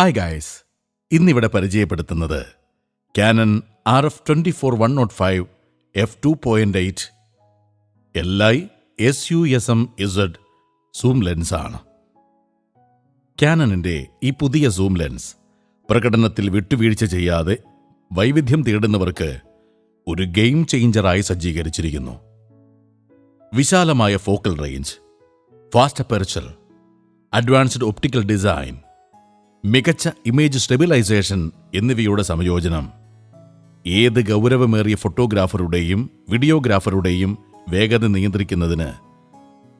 Hi guys ഇന്നിവിടെ പരിചയപ്പെടുത്തുന്നത് Canon R F twenty four one naught five F two point eight L I S U S M Z zoom ലെൻസാണ് ക്യാനനിന്റെ ഈ പുതിയ zoom lens പ്രകടനത്തിൽ വിട്ടുവീഴ്ച ചെയ്യാതെ വൈവിധ്യം തേടുന്നവർക്ക് ഒരു ഗെയിം ചേഞ്ചറായി സജ്ജീകരിച്ചിരിക്കുന്നു. വിശാലമായ focal range fast aperture advanced optical design മികച്ച ഇമേജ് സ്റ്റെബിലൈസേഷൻ എന്നിവയുടെ സംയോജനം. ഏത് ഗൗരവമേറിയ ഫോട്ടോഗ്രാഫറുടെയും വീഡിയോഗ്രാഫറുടെയും വേഗത നിയന്ത്രിക്കുന്നതിന്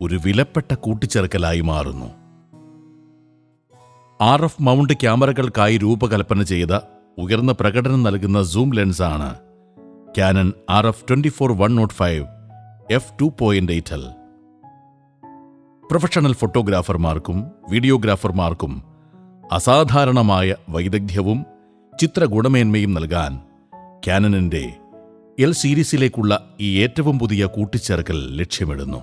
ഒരു വിലപ്പെട്ട കൂട്ടിച്ചേർക്കലായി മാറുന്നു. ആർ എഫ് മൗണ്ട് ക്യാമറകൾക്കായി രൂപകൽപ്പന ചെയ്ത ഉയർന്ന പ്രകടനം നൽകുന്ന zoom ലെൻസാണ് Canon R F twenty four one naught five F two point eight L professional ഫോട്ടോഗ്രാഫർമാർക്കും വീഡിയോഗ്രാഫർമാർക്കും അസാധാരണമായ വൈദഗ്ധ്യവും ചിത്രഗുണമേന്മയും നൽകാൻ ക്യാനനിന്റെ എൽ സീരീസിലേക്കുള്ള ഈ ഏറ്റവും പുതിയ കൂട്ടിച്ചേർക്കൽ ലക്ഷ്യമിടുന്നു.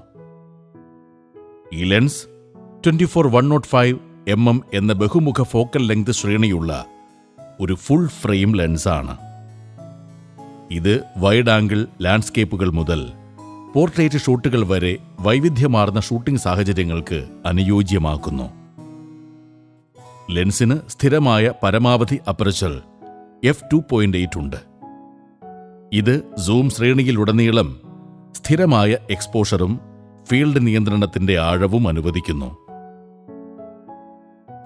ഈ lens twenty four one naught five M M എന്ന ബഹുമുഖ ഫോക്കൽ ലെങ്ത് ശ്രേണിയുള്ള ഒരു ഫുൾ ഫ്രെയിം ലെൻസാണ്. ഇത് വൈഡ് ആംഗിൾ ലാൻഡ്സ്കേപ്പുകൾ മുതൽ പോർട്രേറ്റ് ഷൂട്ടുകൾ വരെ വൈവിധ്യമാർന്ന ഷൂട്ടിംഗ് സാഹചര്യങ്ങൾക്ക് അനുയോജ്യമാക്കുന്നു. ലെൻസിന് സ്ഥിരമായ പരമാവധി aperture F two point eight ഉണ്ട്. ഇത് സൂം ശ്രേണിയിലുടനീളം സ്ഥിരമായ എക്സ്പോഷറും ഫീൽഡ് നിയന്ത്രണത്തിന്റെ ആഴവും അനുവദിക്കുന്നു.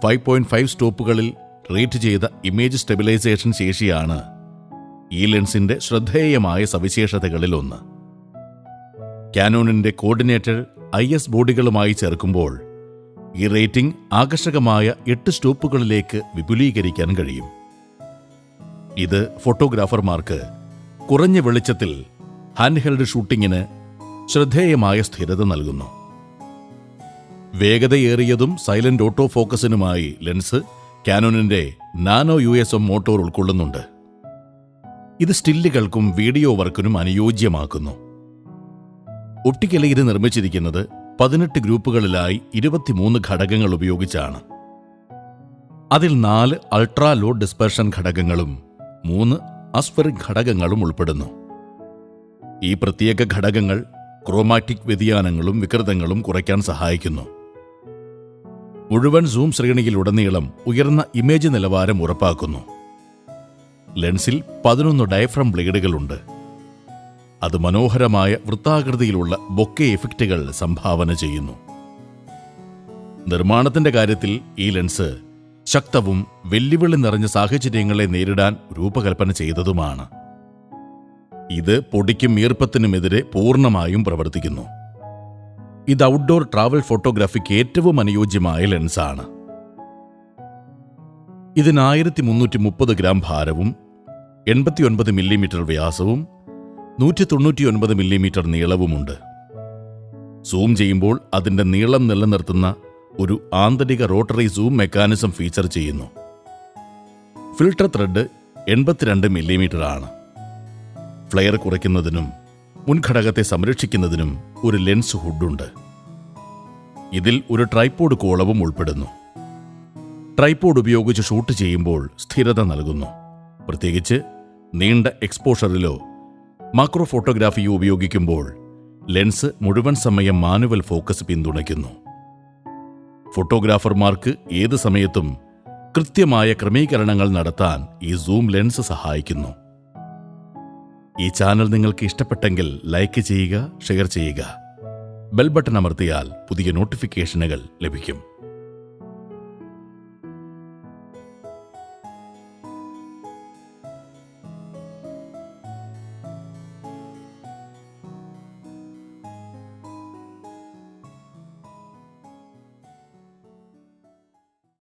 ഫൈവ് പോയിന്റ് ഫൈവ് സ്റ്റോപ്പുകളിൽ റേറ്റ് ചെയ്ത ഇമേജ് സ്റ്റെബിലൈസേഷൻ ശേഷിയാണ് ഈ ലെൻസിന്റെ ശ്രദ്ധേയമായ സവിശേഷതകളിലൊന്ന് കാനോണിന്റെ കോർഡിനേറ്റർ ഐ എസ് ബോഡികളുമായി ചേർക്കുമ്പോൾ ഈ റേറ്റിംഗ് ആകർഷകമായ എട്ട് സ്റ്റോപ്പുകളിലേക്ക് വിപുലീകരിക്കാൻ കഴിയും. ഇത് ഫോട്ടോഗ്രാഫർമാർക്ക് കുറഞ്ഞ വെളിച്ചത്തിൽ ഹാൻഡ്ഹെൽഡ് ഷൂട്ടിങ്ങിന് ശ്രദ്ധേയമായ സ്ഥിരത നൽകുന്നു. വേഗതയേറിയതും സൈലന്റ് ഓട്ടോ ഫോക്കസിനുമായി lens കാനോണിന്റെ nano U S M motor ഉൾക്കൊള്ളുന്നുണ്ട്. ഇത് സ്റ്റില്ലുകൾക്കും വീഡിയോ വർക്കിനും അനുയോജ്യമാക്കുന്നു. ഇത് നിർമ്മിച്ചിരിക്കുന്നത് പതിനെട്ട് ഗ്രൂപ്പുകളിലായി ഇരുപത്തിമൂന്ന് ഘടകങ്ങൾ ഉപയോഗിച്ചാണ്. അതിൽ നാല് അൾട്രാ ലോ ഡിസ്പെർഷൻ ഘടകങ്ങളും മൂന്ന് അസ്ഫറിക് ഘടകങ്ങളും ഉൾപ്പെടുന്നു. ഈ പ്രത്യേക ഘടകങ്ങൾ ക്രോമാറ്റിക് വ്യതിയാനങ്ങളും വികൃതങ്ങളും കുറയ്ക്കാൻ സഹായിക്കുന്നു. മുഴുവൻ സൂം ശ്രേണിയിലുടനീളം ഉയർന്ന ഇമേജ് നിലവാരം ഉറപ്പാക്കുന്നു. ലെൻസിൽ പതിനൊന്ന് ഡയഫ്രം ബ്ലേഡുകളുണ്ട്. അത് മനോഹരമായ വൃത്താകൃതിയിലുള്ള ബൊക്കെ എഫക്റ്റുകൾ സംഭാവന ചെയ്യുന്നു. നിർമ്മാണത്തിന്റെ കാര്യത്തിൽ ഈ ലെൻസ് ശക്തവും വെല്ലുവിളി നിറഞ്ഞ സാഹചര്യങ്ങളെ നേരിടാൻ രൂപകൽപ്പന ചെയ്തതുമാണ്. ഇത് പൊടിക്കും ഈർപ്പത്തിനുമെതിരെ പൂർണമായും പ്രവർത്തിക്കുന്നു. ഇത് ഔട്ട്ഡോർ ട്രാവൽ ഫോട്ടോഗ്രാഫിക്ക് ഏറ്റവും അനുയോജ്യമായ ലെൻസാണ്. ഇതിന് ആയിരത്തി മുന്നൂറ്റി മുപ്പത് ഗ്രാം ഭാരവും എൺപത്തിയൊൻപത് മില്ലിമീറ്റർ വ്യാസവും നൂറ്റി തൊണ്ണൂറ്റിയൊൻപത് മില്ലിമീറ്റർ നീളവുമുണ്ട്. സൂം ചെയ്യുമ്പോൾ അതിന്റെ നീളം നിലനിർത്തുന്ന ഒരു ആന്തരിക റോട്ടറി സൂം മെക്കാനിസം ഫീച്ചർ ചെയ്യുന്നു. ഫിൽട്ടർ ത്രെഡ് എൺപത്തിരണ്ട് മില്ലിമീറ്റർ ആണ് ഫ്ലെയർ കുറയ്ക്കുന്നതിനും മുൻഘടകത്തെ സംരക്ഷിക്കുന്നതിനും ഒരു ലെൻസ് ഹുഡുണ്ട്. ഇതിൽ ഒരു ട്രൈപ്പോഡ് കോളവും ഉൾപ്പെടുന്നു. ട്രൈപ്പോഡ് ഉപയോഗിച്ച് ഷൂട്ട് ചെയ്യുമ്പോൾ സ്ഥിരത നൽകുന്നു. പ്രത്യേകിച്ച് നീണ്ട എക്സ്പോഷറിലോ മാക്രോ ഫോട്ടോഗ്രാഫി ഉപയോഗിക്കുമ്പോൾ ലെൻസ് മുഴുവൻ സമയം മാനുവൽ ഫോക്കസ് പിന്തുണയ്ക്കുന്നു. ഫോട്ടോഗ്രാഫർമാർക്ക് ഏത് സമയത്തും കൃത്യമായ ക്രമീകരണങ്ങൾ നടത്താൻ ഈ സൂം ലെൻസ് സഹായിക്കുന്നു. ഈ ചാനൽ നിങ്ങൾക്ക് ഇഷ്ടപ്പെട്ടെങ്കിൽ ലൈക്ക് ചെയ്യുക ഷെയർ ചെയ്യുക. ബെൽ ബട്ടൺ അമർത്തിയാൽ പുതിയ നോട്ടിഫിക്കേഷനുകൾ ലഭിക്കും.